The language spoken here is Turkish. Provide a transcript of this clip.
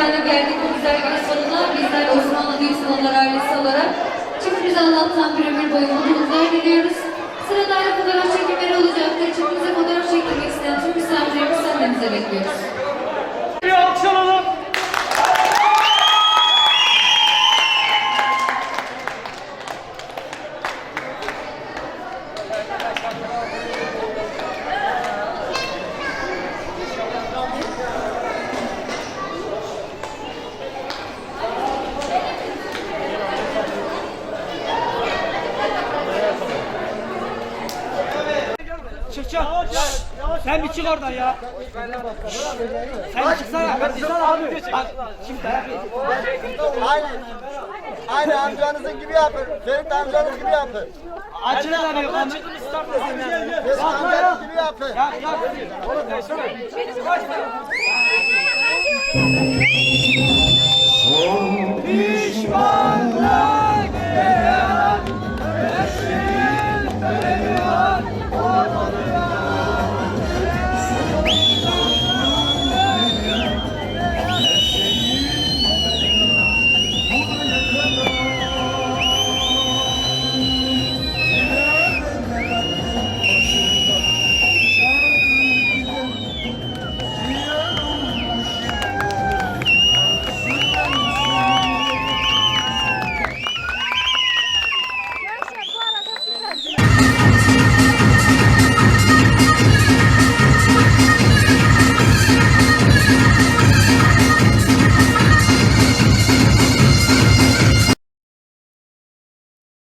efendim geldik bu güzel sonuna. Bizler Osmanlı Salonları ailesi olarak çiftimize anlatan bir ömür boyu mutluluklar diliyoruz. Sırada ayrı fotoğraf çekimleri olacaktır. Çiftimize fotoğraf çektirmek isteyen tüm misafirlerimizi sahnemize bekliyoruz. Bir alkış Çık çık. Sen bir çık oradan ya. Sen çıksana. Çıksana abi. Şimdi Aynen. Aynen amcanızın gibi yapın. Ferit amcanız gibi yapın. Açın lan yok. Açın istersen yani. Ferit amcanız gibi yapın. Ya ya. Oğlum kaçma. Son bir